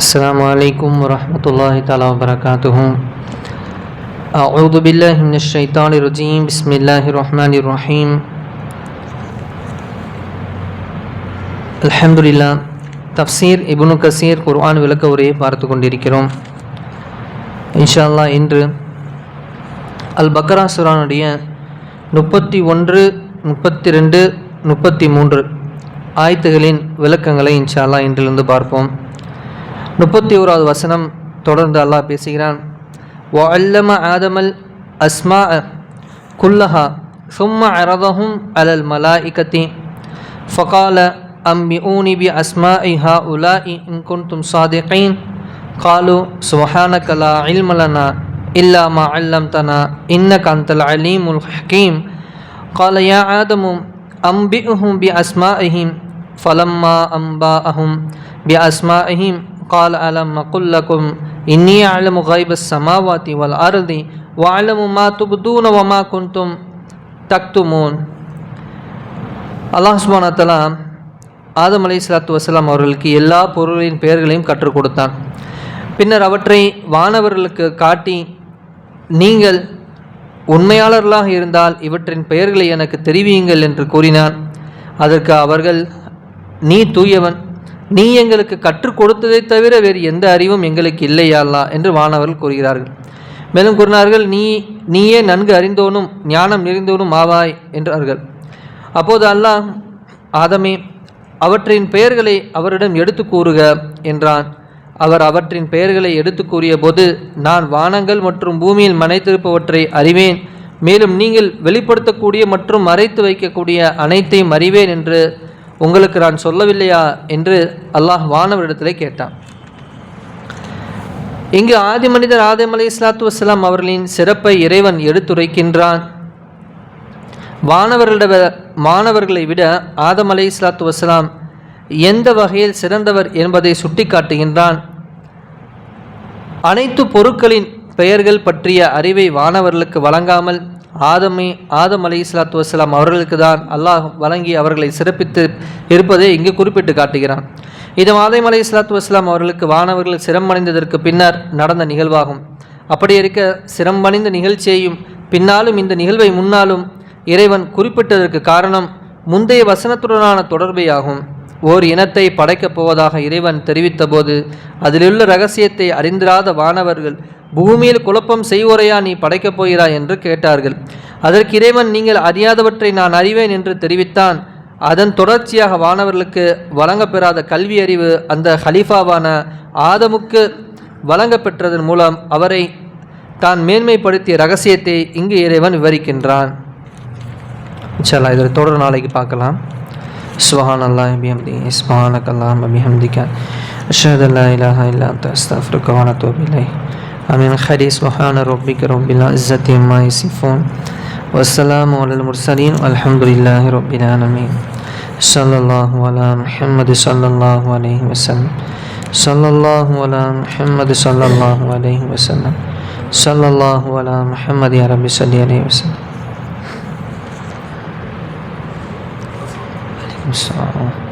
السلام عليكم ورحمة الله تعالى وبركاته أعوذ بالله من الشيطان الرجيم بسم الله الرحمن الرحيم அல்ஹம்துலில்லா தப்சீர் இப்னு கசீர் குர்ஆன் விளக்க உரையை பார்த்து கொண்டிருக்கிறோம் இன்ஷா அல்லாஹ் இன்று அல் பக்ரா சுரானுடைய முப்பத்தி ஒன்று முப்பத்தி ரெண்டு முப்பத்தி மூன்று ஆயத்துகளின் விளக்கங்களை இன்ஷா அல்லாஹ் இன்றிலிருந்து பார்ப்போம் முப்பத்தி ஓராவது வசனம் தொடர்ந்து அல்லாஹ் பேசுகிறான் وعلم آدم الأسماء كلها ثم عرضهم على الملائكة فقال أنبئوني بأسماء هؤلاء إن كنتم صادقين قالوا سبحانك لا علم لنا إلا ما علمتنا إنك أنت العليم الحكيم قال يا آدم أنبئهم بأسمائهم فلما أنبأهم بأسمائهم قال ألم أقل لكم إني أعلم غيب السماوات والأرض وأعلم ما تبدون وما كنتم تكتمون அல்லாஹ் சுபானத்தலா ஆதம் அலை சலாத்து வசலாம் அவர்களுக்கு எல்லா பொருளின் பெயர்களையும் கற்றுக் கொடுத்தான் பின்னர் அவற்றை வானவர்களுக்கு காட்டி நீங்கள் உண்மையாளர்களாக இருந்தால் இவற்றின் பெயர்களை எனக்கு தெரிவியுங்கள் என்று கூறினான் அதற்கு அவர்கள் நீ தூயவன் நீ எங்களுக்கு கற்றுக் கொடுத்ததை தவிர வேறு எந்த அறிவும் எங்களுக்கு இல்லையால்லா என்று வானவர்கள் கூறுகிறார்கள். மேலும் கூறினார்கள் நீ நீயே நன்கு அறிந்தோனும் ஞானம் நிறைந்தோனும் ஆவாய் என்றார்கள். அப்போது அல்லாஹ் ஆதமே அவற்றின் பெயர்களை அவரிடம் எடுத்து கூறுக என்றான். அவர் அவற்றின் பெயர்களை எடுத்து கூறிய போது நான் வானங்கள் மற்றும் பூமியில் மனைத்திருப்பவற்றை அறிவேன். மேலும் நீங்கள் வெளிப்படுத்தக்கூடிய மற்றும் மறைத்து வைக்கக்கூடிய அனைத்தையும் அறிவேன் என்று உங்களுக்கு நான் சொல்லவில்லையா என்று அல்லாஹ் வானவரிடத்திலே கேட்டான். இங்கு ஆதி மனிதர் ஆதம் அலி இஸ்லாத்து வசலாம் அவர்களின் சிறப்பை இறைவன் எடுத்துரைக்கின்றான். வானவர்களிட மாணவர்களை விட ஆதம் அலி இஸ்லாத்து வசலாம் எந்த வகையில் சிறந்தவர் என்பதை சுட்டிக்காட்டுகின்றான். அனைத்து பொருட்களின் பெயர்கள் பற்றிய அறிவை வானவர்களுக்கு வழங்காமல் ஆதமை ஆதம் அலி இஸ்லாத்து வசலாம் அவர்களுக்கு தான் அல்லாஹ் வழங்கி அவர்களை சிறப்பித்து இருப்பதை இங்கு குறிப்பிட்டு காட்டுகிறான். இது ஆதம் அலி இஸ்லாத்து வஸ்லாம் அவர்களுக்கு வானவர்கள் சிரமடைந்ததற்கு பின்னர் நடந்த நிகழ்வாகும். அப்படி இருக்க சிரமடைந்த நிகழ்ச்சியையும் பின்னாலும் இந்த நிகழ்வை முன்னாலும் இறைவன் குறிப்பிட்டதற்கு காரணம் முந்தைய வசனத்துடனான தொடர்பே ஆகும் ஓர் இனத்தை படைக்கப் போவதாக இறைவன் தெரிவித்தபோது அதிலுள்ள ரகசியத்தை அறிந்திராத வானவர்கள் பூமியில் குழப்பம் செய்வோரையா நீ படைக்கப் போகிறாய் என்று கேட்டார்கள். அதற்கு இறைவன் நீங்கள் அறியாதவற்றை நான் அறிவேன் என்று தெரிவித்தான். அதன் தொடர்ச்சியாக வானவர்களுக்கு வழங்கப்பெறாத கல்வி அறிவு அந்த ஹலீஃபாவான ஆதமுக்கு வழங்கப்பெற்றதன் மூலம் அவரை தான் மேன்மைப்படுத்திய ரகசியத்தை இங்கு இறைவன் விவரிக்கின்றான். இன்ஷால்லா இதில் தொடர் நாளைக்கு பார்க்கலாம். சுஹான் அல்லாஹ் பிஹம்தி இஸ்மானக் அல்லாம் பிஹம்திக்க அஷஹத் அல்லா இலாஹா இல்லா அன்த அஸ்தஃபிருக்க من خير سبحان ربك رب العزة ما يصفون والسلام على المرسلين والحمد لله رب العالمين. صلى الله على محمد صلى الله عليه وسلم. صلى الله على محمد صلى الله عليه وسلم. صلى الله على محمد يا رب صلى الله عليه وسلم. عليكم السلام.